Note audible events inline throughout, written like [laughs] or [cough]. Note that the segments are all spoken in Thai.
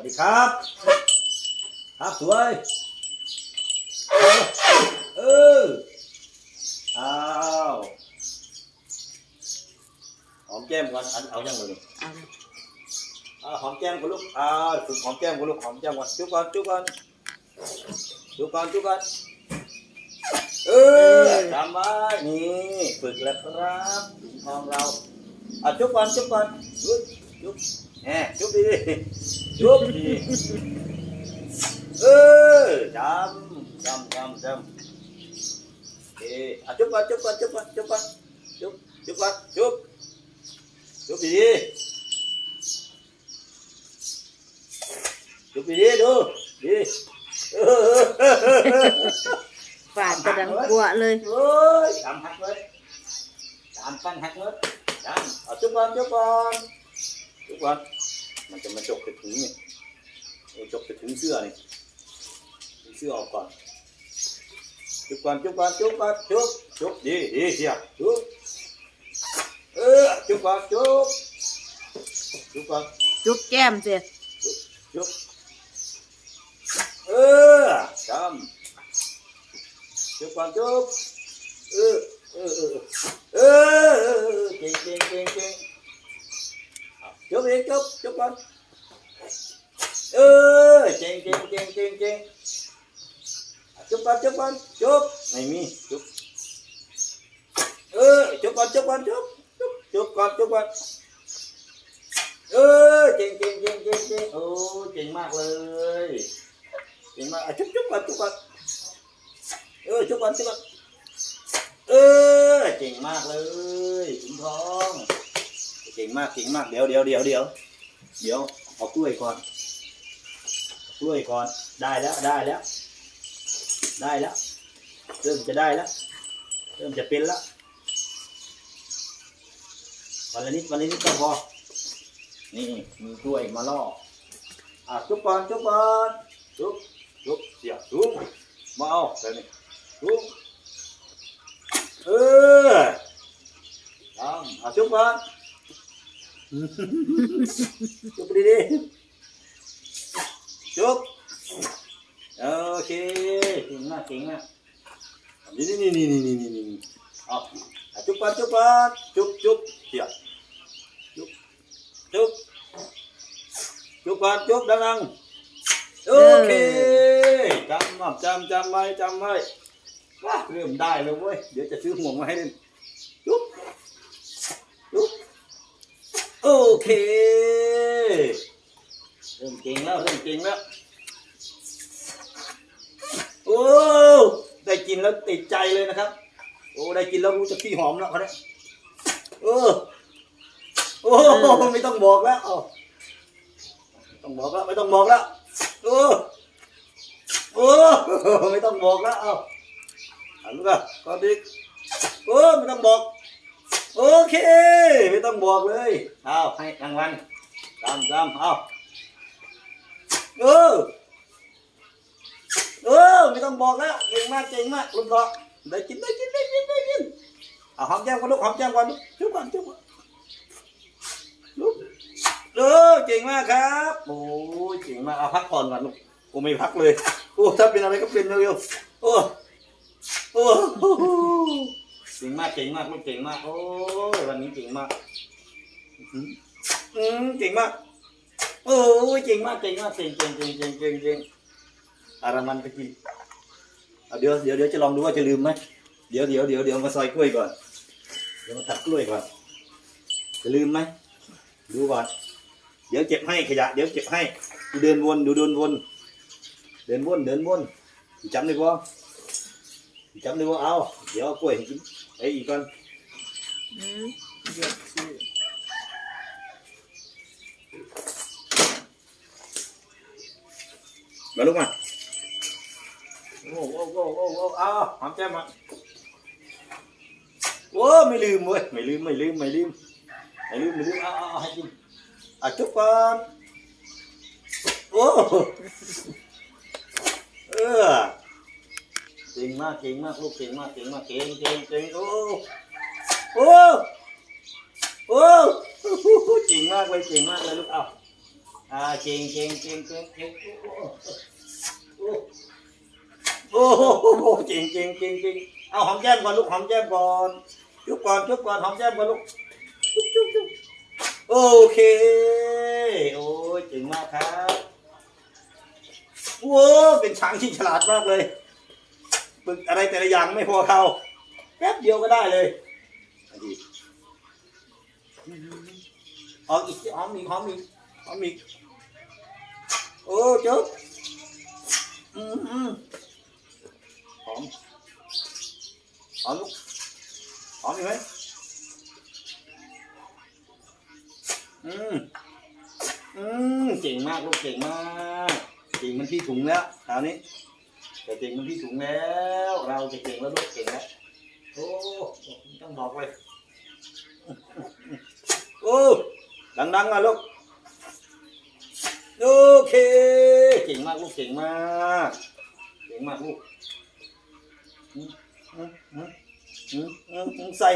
วัสดีครับ ครับสวย เอออ้าวหอมแก้มก่อนอันเอายังเอาอ่าหอมแก้มก่อนลูกอ่าฝึกหอมแก้มก่อนลูกหอมแก้มก่อนจุ๊บก่อนจุ๊บก่อนจุ๊บก่อนจุ๊บก่อนเออจำไว้นี่ฝึกแล้วครับถุงทองเราอะจุกก่อนจุกก่อนจุกจุก่อนจุ๊บจุ๊บก่อนจุ๊บจุ๊บดี trước thì ừ chăm chăm chăm chăm. Thì à chúc con chúc con chúc con chúc con chúc chúc con chúc chúc gì chúc gì đi đâu đi. [laughs] Phản cho đằng quạ lên chăm hạt lên chăm phân hạt lên chăm. Chúc con chúc con chúc con มันจะมาจกไปถึงนี่เออจกไปถึงเสื้อนี่ดึงเสื้อออกก่อนจุบก่อนจุบก่อนจุบก่อนจุบจุบดีดีเสียจุบเออจุบก่อนจุบจุบก่อนจุ๊บแก้มสิจุบเออจำจุบก่อนจุบเออเออเออเออเออเก่งเก่งเก่ง chụp đi chụp chụp con. Ừ chen chen chen chen chen chụp con chụp con chụp này mi chụp ừ chụp con chụp con chụp chụp chụp con chụp con. Ừ chen chen chen chen chen ô chen mạc rồi chen mạc à, chụp chụp con chụp con. Ừ chụp con chụp con. Ừ chen mạc rồi chúng con. Ô chinh mạc lời chinh mạc à, chúc chúc con chúc con ơ chúc con chúc con ơ chinh mạc lời chúng không chinh mạc chinh mạc đéo đéo đéo đéo đéo เอากล้วยก่อนกล้วยก่อนได้แล้วได้แล้ว ได้แล้ว เริ่มจะได้แล้ว เริ่มจะเป็นแล้ววันละนิดวันละนิดก็พอนี่มีกล้วยมาล่ออะจุบก่อนจุบก่อนจุบจุบเสียจุบมาเอาเดี๋ยวนี้จุบเออทำอะจุบก่อน จุบดีดีจุบโอเคเก่งมากเก่งมากนี่นี่นี่นี่นี่นี่นี่เอาจุบก่อนจุบก่ดนจุบจุบเดี๋ยวจุบจุบจุบก่อนจุบดังๆโอเคจำมาจำจำไว้จำไว้ว้าเริ่มได้เลยเว้ยเดี๋ยวจะซื้อห่วงมาให้เล่นจุ๊บ เค เริ่มเก่งแล้ว เริ่มเก่งแล้ว โอ้ ได้กินแล้วติดใจเลยนะครับ โอ้ ได้กินแล้วรู้จะขี้หอมแล้วเขาเนี่ยเออ โอ้ ไม่ต้องบอกแล้วเอาต้องบอกแล้ว ไม่ต้องบอกแล้ว โอ้ โอ้ ไม่ต้องบอกแล้ว เอาอันนู้ก็ก่อนดิโอ้ ไม่ต้องบอก โอเค ไม่ต้องบอกเลยเอาให้รางวัลจำจำเอาเออเออไม่ต้องบอกแล้วเก่งมากเก่งมากลุงเกาะได้กินได้กินได้กินได้กินเอาหอมแก้มก่อนลูกหอมแก้มก่อนลูกจุ๊บก่อนจุ๊บก่อนลูกเออเก่งมากครับโอ้ยเก่งมากเอาพักผ่อนก่อนลูกโอ้ไม่พักเลยโอ้ถ้าเป็นอะไรก็เป็นเร็วๆโอ้โอ้ เก่งมากเก่งมากลูกเก่งมาก โอ้ยวันนี้เก่งมากอืมอืมเก่งมากโอ้ยเก่งมากเก่งมากเก่งเก่งเก่งเก่งเก่งเก่งอารามันไปกินเอาเดี๋ยวเดี๋ยวเดี๋ยวจะลองดูว่าจะลืมไหมเดี๋ยวเดี๋ยวเดี๋ยวเดี๋ยวมาซอยกล้วยก่อนเดี๋ยวมาตัดกล้วยก่อนจะลืมไหมดูก่อนเดี๋ยวเก็บให้ขยะ เดี๋ยวเก็บให้ดูเดินวนดูเดินวน เดินวนเดินวนจำได้ปะจำได้ปะเอาเดี๋ยวเอากล้วยให้กิน ấy gì con. Ừ. Dược sự vào lúc mà ô ô ô ô ô à hỏng chém ạ ô mày lìm ơi mày lìm mày lìm mày lìm. Mày lìm mày lìm. À à à à chúc con. Ô ừ. [laughs] ก้มมาโอ้ไม่ลืมเก่งมากเก่งมากลูกเก่งมากเก่งมากเก่งเก่งเก่งโอ้โอ้โอ้เก่งมากเลยเก่งมากเลยลูกเอาอ่าเก่งเก่งเก่งเก่งเก่งโอ้โหโอ้โหเก่งเก่งเก่งเก่งเอาหอมแก้มก่อนลูกหอมแก้มก่อนจุ๊บก่อนจุ๊บก่อนหอมแก้มก่อนลูกจุ๊บจุ๊บจุ๊บโอเคโอ้ยเก่งมากครับโว้เป็นช้างที่ฉลาดมากเลย ฝึกอะไรแต่ละอย่างไม่พอเขาแป๊บเดียวก็ได้เลยอันนี้เอาอีกหอมอีกหอมอีกหอมอีกโอ้จุ๊บอืมอืมหอมหอมลูกหอมอีกไหมอืมอืมเก่งมากลูกเก่งมากเก่งมันที่ถุงแล้วคราวนี้ แต่เก่งมันที่ถุงแล้ว เราจะเก่งแล้วลูกเก่งแล้วโอ้ต้องบอกเลยโอ้ดังๆมาลูกโอเค เก่งมากลูกเก่งมากเก่งมากลูกใส่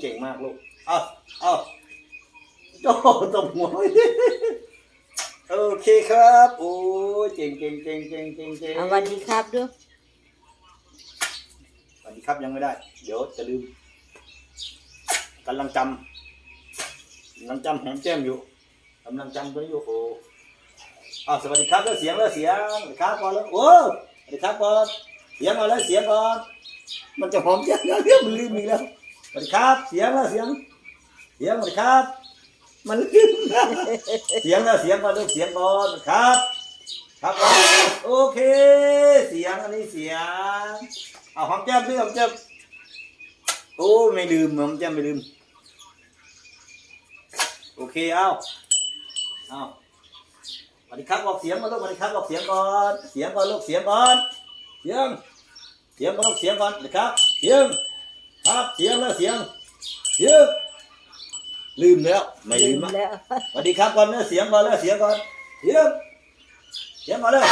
เก่งมากลูกเอาเอาโอ้ตบหัว โอเคครับ โอ้ยเก่งเก่งเก่งเก่งเก่งเก่งเอาสวันดีครับด้วยสวัสดีครับยังไม่ได้ เดี๋ยวจะลืมกำลังจำกำลังจำหอมแก้มอยู่กำลังจำตัวนี้อยู่โอ้อ้าวสวัสดีครับแล้วเสียงแล้วเสียงสวัสดีครับก่อนแล้วโอ้สวัสดีครับก่อนเสียงมาแล้วเสียงก่อนมันจะหอมแก้มแล้วเรื่องมันลืมอีกแล้วสวัสดีครับ เสียงแล้วเสียงเสียงสวัสดีครับ มันลืมเสียงแล้วเสียงก่อนลูกเสียงก่อนครับ ครับโอเค เสียงอันนี้เสียงเอาหอมแก้มด้วยหอมแก้มโอ้ไม่ลืมหอมแก้มไม่ลืม โอเคเอาเอาสวัสดีครับบอกเสียงมาลูกสวัสดีครับบอกเสียงก่อนเสียงก่อนลูกเสียงก่อนเสียงเสียงก่อนลูกเสียงก่อนนะครับ เสียงครับเสียงแล้วเสียงเสียง ลืมแล้วไม่ลืมอะแล้วสวัสดีครับก่อนเนี่ยเสียงก่อนเลยเสียงก่อนเสียงเสียงก่อนเลย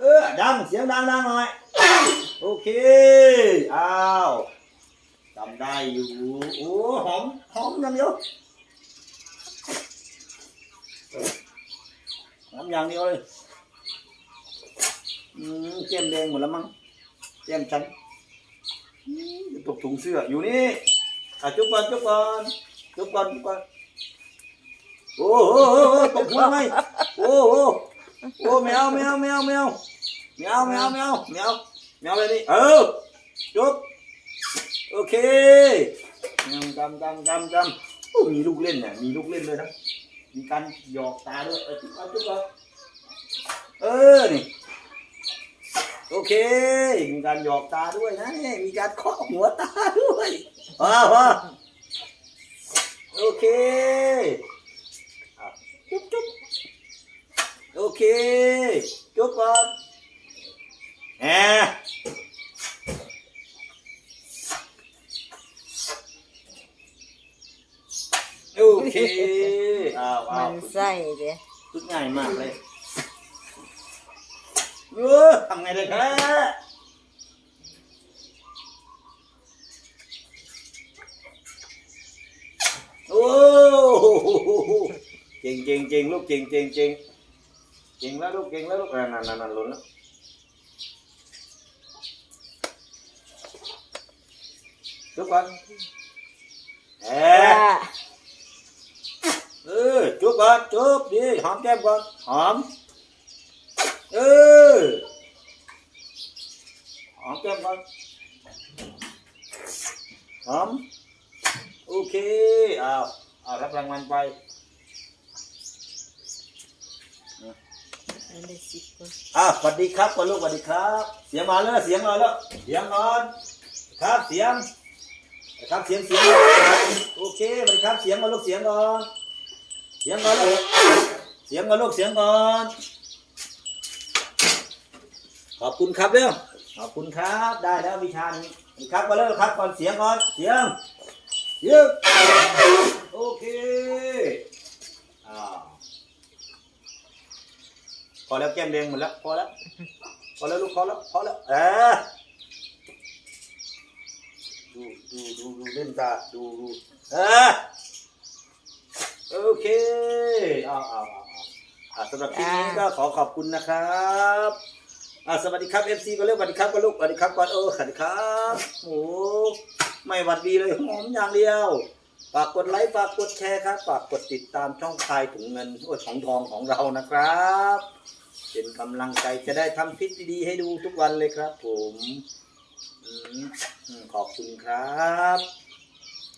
เออดังเสียงดังดังหน่อยโอเคอ้าวจำได้อยู่โอ้หอมหอมอย่างเดียวหอมอย่างเดียวเลยอืมแก้มแดงหมดแล้วมั้งแก้มฉันอืมตกถุงเสื้ออยู่นี่อะจุ๊บก่อนจุ๊บก่อน จบก่อนจบก่อนโอ้โหตกหัวไหมโอ้โหโอ้แมวแมวแมวแมวแมวแมวแมวแมวแมวอะไรนี่เออจบโอเคจำจำจำจำโอ้มีลูกเล่นเนี่ยมีลูกเล่นด้วยนะมีการหยอกตาด้วยเออจุ๊บจุ๊บเออนี่โอเค มีการหยอกตาด้วยนะมีการเคาะหัวตาด้วยว้าวว้าวโอ เคอะจุ๊บจุ๊บโอเคจุ๊บก่อนแหมโอเคอ้าวอ้ามัวนไส้เด้ฝึกง่ายมากเลยเออทำไงเลยครับโอ้โห เก่งเก่งเก่งลูกเก่งเก่งเก่งเก่งแล้วลูกเก่งแล้วลูกนั่นนั่นนั่นนั่นหล่นแล้วจุ๊บก่อนเออเออจุ๊บก่อนจุ๊บดีหอมแก้มก่อนหอมเออหอมแก้มก่อนหอม โอเคเอาเอารับรางวัลไปอันนี้สิบคนอะสวัสดีครับก่อนลูกสวัสดีครับ เสียงมาแล้วเสียงมาแล้วเสียงก่อนครับเสียงครับเสียงเสียงโอเคสวัสดีครับเสียงมาลูกเสียงก่อนเสียงก่อนลูกเสียงก่อนลูกเสียงก่อนขอบคุณครับเร็วขอบคุณครับได้แล้ววิชานี้สวัสดีครับก่อนเร็วครับก่อนเสียงก่อนเสียงเสี ยงโอเคอ่าพอแล้วแก้มแดงหมดแล้วพอแล้วพอแล้วลูกพอแล้วพอแล้วเออดูดูดูดูเล่นตาดูดูเออโอเคเอาเอาเอาเอาสำหรับคลิปนี้ก็ขอขอบคุณนะครับอะสวัสดีครับ FC ก็เรียกสวัสดีครับก็ลูกสวัสดีครับก่อนเออสวัสดีครับโอ้ ไม่หวัดดีเลยหอมอย่างเดียวฝากกดไลค์ฝากกดแชร์ครับฝากกดติดตามช่องทายถุงเงินโอ้ของทองของเรานะครับเป็นกำลังใจจะได้ทำคลิปดีๆให้ดูทุกวันเลยครับ ผมขอบคุณครับ